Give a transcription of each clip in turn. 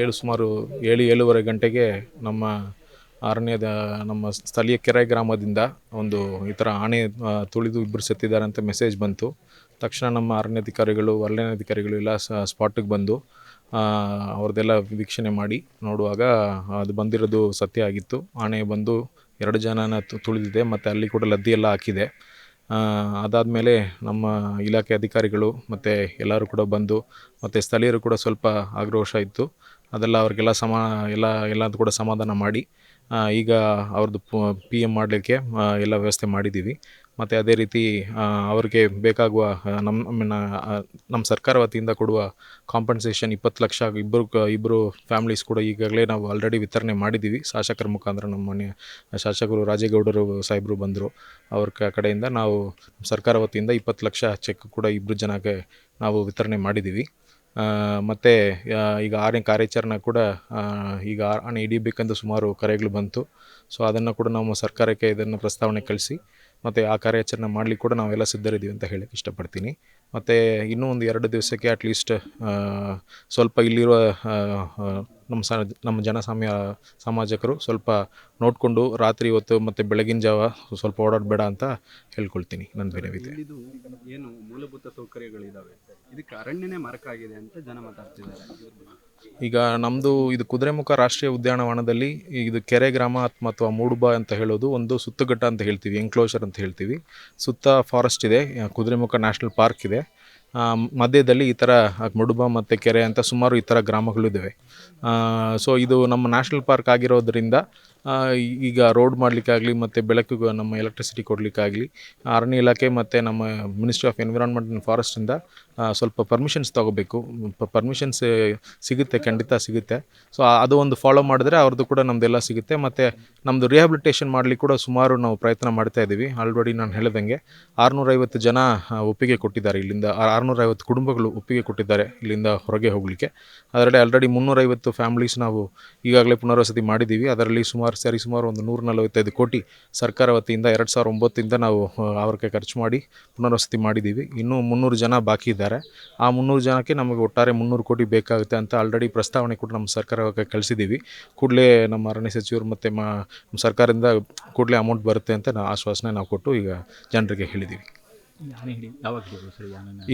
ಏಳು ಸುಮಾರು ಏಳು, ಏಳುವರೆ ಗಂಟೆಗೆ ನಮ್ಮ ಅರಣ್ಯದ ನಮ್ಮ ಸ್ಥಳೀಯ ಕೆರೆ ಗ್ರಾಮದಿಂದ ಒಂದು ಈ ಥರ ಆಣೆ ತುಳಿದು ಇಬ್ಬರು ಸತ್ತಿದ್ದಾರೆ ಅಂತ ಮೆಸೇಜ್ ಬಂತು. ತಕ್ಷಣ ನಮ್ಮ ಅರಣ್ಯಾಧಿಕಾರಿಗಳು ಅರಣ್ಯಾಧಿಕಾರಿಗಳು ಎಲ್ಲ ಸ್ಪಾಟಿಗೆ ಬಂದು ಅವ್ರದ್ದೆಲ್ಲ ವೀಕ್ಷಣೆ ಮಾಡಿ ನೋಡುವಾಗ ಅದು ಬಂದಿರೋದು ಸತ್ಯ ಆಗಿತ್ತು. ಆಣೆ ಬಂದು ಎರಡು ಜನನ ತುಳಿದಿದೆ, ಮತ್ತು ಅಲ್ಲಿ ಕೂಡ ಲದ್ದಿ ಎಲ್ಲ ಹಾಕಿದೆ. ಅದಾದಮೇಲೆ ನಮ್ಮ ಇಲಾಖೆ ಅಧಿಕಾರಿಗಳು ಮತ್ತು ಎಲ್ಲರೂ ಕೂಡ ಬಂದು ಮತ್ತು ಸ್ಥಳೀಯರು ಕೂಡ ಸ್ವಲ್ಪ ಆಗ್ರೋಶ ಇತ್ತು. ಅದೆಲ್ಲ ಅವ್ರಿಗೆಲ್ಲ ಸಮಾ, ಎಲ್ಲ ಎಲ್ಲದೂ ಕೂಡ ಸಮಾಧಾನ ಮಾಡಿ ಈಗ ಅವ್ರದ್ದು ಪಿ ಎಂ ಮಾಡಲಿಕ್ಕೆ ಎಲ್ಲ ವ್ಯವಸ್ಥೆ ಮಾಡಿದ್ದೀವಿ. ಮತ್ತು ಅದೇ ರೀತಿ ಅವ್ರಿಗೆ ಬೇಕಾಗುವ ನಮ್ಮ ನಮ್ಮ ಸರ್ಕಾರ ವತಿಯಿಂದ ಕೊಡುವ ಕಾಂಪನ್ಸೇಷನ್ ಇಪ್ಪತ್ತು ಲಕ್ಷ ಇಬ್ಬರು ಕ ಇಬ್ಬರು ಫ್ಯಾಮಿಲೀಸ್ ಕೂಡ ಈಗಾಗಲೇ ನಾವು ಆಲ್ರೆಡಿ ವಿತರಣೆ ಮಾಡಿದ್ದೀವಿ. ಶಾಸಕರ ಮುಖಾಂತರ ನಮ್ಮ ಮನೆ, ಶಾಸಕರು ರಾಜೇಗೌಡರು ಸಾಹೇಬರು ಬಂದರು. ಅವ್ರ ಕಡೆಯಿಂದ ನಾವು ಸರ್ಕಾರ ವತಿಯಿಂದ ಇಪ್ಪತ್ತು ಲಕ್ಷ ಚೆಕ್ ಕೂಡ ಇಬ್ಬರು ಜನಕ್ಕೆ ನಾವು ವಿತರಣೆ ಮಾಡಿದ್ದೀವಿ. ಮತ್ತು ಈಗ ಆರನೇ ಕಾರ್ಯಾಚರಣೆ ಕೂಡ ಈಗ ಹಣ ಹಿಡಿಬೇಕಂತ ಸುಮಾರು ಕರೆಗಳು ಬಂತು. ಸೊ ಅದನ್ನು ಕೂಡ ನಾವು ಸರ್ಕಾರಕ್ಕೆ ಇದನ್ನು ಪ್ರಸ್ತಾವನೆ ಕಳಿಸಿ, ಮತ್ತು ಆ ಕಾರ್ಯಾಚರಣೆ ಮಾಡಲಿಕ್ಕೆ ಕೂಡ ನಾವೆಲ್ಲ ಸಿದ್ಧರಿದ್ದೀವಿ ಅಂತ ಹೇಳಕ್ಕೆ ಇಷ್ಟಪಡ್ತೀನಿ. ಮತ್ತು ಇನ್ನೂ ಒಂದು ಎರಡು ದಿವಸಕ್ಕೆ ಅಟ್ಲೀಸ್ಟ್ ಸ್ವಲ್ಪ ಇಲ್ಲಿರುವ ನಮ್ಮ ಸ ನಮ್ಮ ಜನಸಾಮ್ಯ ಸಮಾಜಕರು ಸ್ವಲ್ಪ ನೋಡಿಕೊಂಡು ರಾತ್ರಿ ಹೊತ್ತು ಮತ್ತು ಬೆಳಗಿನ ಜಾವ ಸ್ವಲ್ಪ ಓಡಾಡಬೇಡ ಅಂತ ಹೇಳ್ಕೊಳ್ತೀನಿ ನನ್ನ ವಿನವಿದೆ ಏನು ಮೂಲಭೂತ ಸೌಕರ್ಯಗಳಿದಾವೆ? ಇದಕ್ಕೆ ಅರಣ್ಯನೇ ಮರಕಾಗಿದೆ ಅಂತ ಜನ ಮಾತಾಡ್ತಿದ್ದಾರೆ. ಈಗ ನಮ್ಮದು ಇದು ಕುದುರೆಮುಖ ರಾಷ್ಟ್ರೀಯ ಉದ್ಯಾನವನದಲ್ಲಿ ಇದು ಕೆರೆ ಗ್ರಾಮ ಅಥ್ವಾ ಮೂಡುಬ ಅಂತ ಹೇಳೋದು ಒಂದು ಸುತ್ತುಗಟ್ಟ ಅಂತ ಹೇಳ್ತೀವಿ ಎಂಕ್ಲೋಷರ್ ಅಂತ ಹೇಳ್ತೀವಿ. ಸುತ್ತ ಫಾರೆಸ್ಟ್ ಇದೆ ಕುದುರೆಮುಖ ನ್ಯಾಷನಲ್ ಪಾರ್ಕ್ ಇದೆ. ಮಧ್ಯದಲ್ಲಿ ಈ ಥರ ಮುಡುಬ ಮತ್ತು ಕೆರೆ ಅಂತ ಸುಮಾರು ಈ ಥರ ಗ್ರಾಮಗಳಿದ್ದಾವೆ ಸೊ ಇದು ನಮ್ಮ ನ್ಯಾಷನಲ್ ಪಾರ್ಕ್ ಆಗಿರೋದ್ರಿಂದ ಈಗ ರೋಡ್ ಮಾಡಲಿಕ್ಕಾಗಲಿ ಮತ್ತು ಬೆಳಕಿಗೆ ನಮ್ಮ ಎಲೆಕ್ಟ್ರಿಸಿಟಿ ಕೊಡಲಿಕ್ಕಾಗಲಿ, ಅರಣ್ಯ ಇಲಾಖೆ ಮತ್ತು ನಮ್ಮ ಮಿನಿಸ್ಟ್ರಿ ಆಫ್ ಎನ್ವಿರಾನ್ಮೆಂಟ್ ಆ್ಯಂಡ್ ಫಾರೆಸ್ಟಿಂದ ಸ್ವಲ್ಪ ಪರ್ಮಿಷನ್ಸ್ ತೊಗೋಬೇಕು. ಪರ್ಮಿಷನ್ಸ್ ಸಿಗುತ್ತೆ, ಖಂಡಿತ ಸಿಗುತ್ತೆ. ಸೊ ಅದು ಒಂದು ಫಾಲೋ ಮಾಡಿದ್ರೆ ಅವ್ರದ್ದು ಕೂಡ ನಮ್ಮದೆಲ್ಲ ಸಿಗುತ್ತೆ. ಮತ್ತು ನಮ್ಮದು ರಿಹ್ಯಾಬಿಲಿಟೇಷನ್ ಮಾಡಲಿಕ್ಕೆ ಕೂಡ ಸುಮಾರು ನಾವು ಪ್ರಯತ್ನ ಮಾಡ್ತಾ ಇದ್ದೀವಿ ಆಲ್ರೆಡಿ ನಾನು ಹೇಳ್ದಂಗೆ ಆರುನೂರೈವತ್ತು ಜನ ಒಪ್ಪಿಗೆ ಕೊಟ್ಟಿದ್ದಾರೆ ಇಲ್ಲಿಂದ. ಆರುನೂರೈವತ್ತು ಕುಟುಂಬಗಳು ಒಪ್ಪಿಗೆ ಕೊಟ್ಟಿದ್ದಾರೆ ಇಲ್ಲಿಂದ ಹೊರಗೆ ಹೋಗಲಿಕ್ಕೆ. ಅದರಲ್ಲಿ ಆಲ್ರೆಡಿ ಮುನ್ನೂರೈವತ್ತು ಫ್ಯಾಮಿಲೀಸ್ ನಾವು ಈಗಾಗಲೇ ಪುನರ್ವಸತಿ ಮಾಡಿದ್ದೀವಿ. ಅದರಲ್ಲಿ ಸುಮಾರು ಸರಿ ಸುಮಾರು ಒಂದು ನೂರ ನಲವತ್ತೈದು ಕೋಟಿ ಸರ್ಕಾರ ವತಿಯಿಂದ ಎರಡು ಸಾವಿರ ಒಂಬತ್ತಿಂದ ನಾವು ಅವ್ರಿಗೆ ಖರ್ಚು ಮಾಡಿ ಪುನರ್ವಸತಿ ಮಾಡಿದ್ದೀವಿ. ಇನ್ನೂ ಮುನ್ನೂರು ಜನ ಬಾಕಿ ಇದ್ದಾರೆ. ಆ ಮುನ್ನೂರು ಜನಕ್ಕೆ ನಮಗೆ ಒಟ್ಟಾರೆ ಮುನ್ನೂರು ಕೋಟಿ ಬೇಕಾಗುತ್ತೆ ಅಂತ ಆಲ್ರೆಡಿ ಪ್ರಸ್ತಾವನೆ ಕೂಡ ನಮ್ಮ ಸರ್ಕಾರಕ್ಕೆ ಕಳಿಸಿದ್ದೀವಿ. ಕೂಡಲೇ ನಮ್ಮ ಅರಣ್ಯ ಸಚಿವರು ಮತ್ತು ಮಾ, ಸರ್ಕಾರದಿಂದ ಕೂಡಲೇ ಅಮೌಂಟ್ ಬರುತ್ತೆ ಅಂತ ನಾವು ಆಶ್ವಾಸನೆ ನಾವು ಕೊಟ್ಟು ಈಗ ಜನರಿಗೆ ಹೇಳಿದ್ದೀವಿ.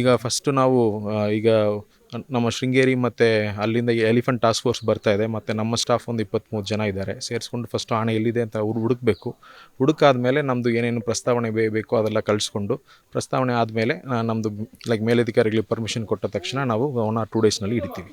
ಈಗ ಫಸ್ಟ್ ನಾವು ಈಗ ನಮ್ಮ ಶೃಂಗೇರಿ ಮತ್ತು ಅಲ್ಲಿಂದ ಎಲಿಫೆಂಟ್ ಟಾಸ್ಕ್ ಫೋರ್ಸ್ ಬರ್ತಾ ಇದೆ, ಮತ್ತು ನಮ್ಮ ಸ್ಟಾಫ್ ಒಂದು ಇಪ್ಪತ್ತ್ಮೂರು ಜನ ಇದ್ದಾರೆ. ಸೇರಿಸ್ಕೊಂಡು ಫಸ್ಟ್ ಆಣೆ ಎಲ್ಲಿದೆ ಅಂತ ಹುಡ್, ಹುಡುಕಬೇಕು. ಹುಡುಕಾದ್ಮೇಲೆ ನಮ್ಮದು ಏನೇನು ಪ್ರಸ್ತಾವನೆ ಬೇ, ಬೇಕೋ ಅದೆಲ್ಲ ಕಳಿಸ್ಕೊಂಡು ಪ್ರಸ್ತಾವನೆ ಆದಮೇಲೆ ನಮ್ಮದು ಲೈಕ್ ಮೇಲಧಿಕಾರಿಗಳಿಗೆ ಪರ್ಮಿಷನ್ ಕೊಟ್ಟ ತಕ್ಷಣ ನಾವು ಆರ್ ಟೂ ಡೇಸ್ನಲ್ಲಿ ಹಿಡಿತೀವಿ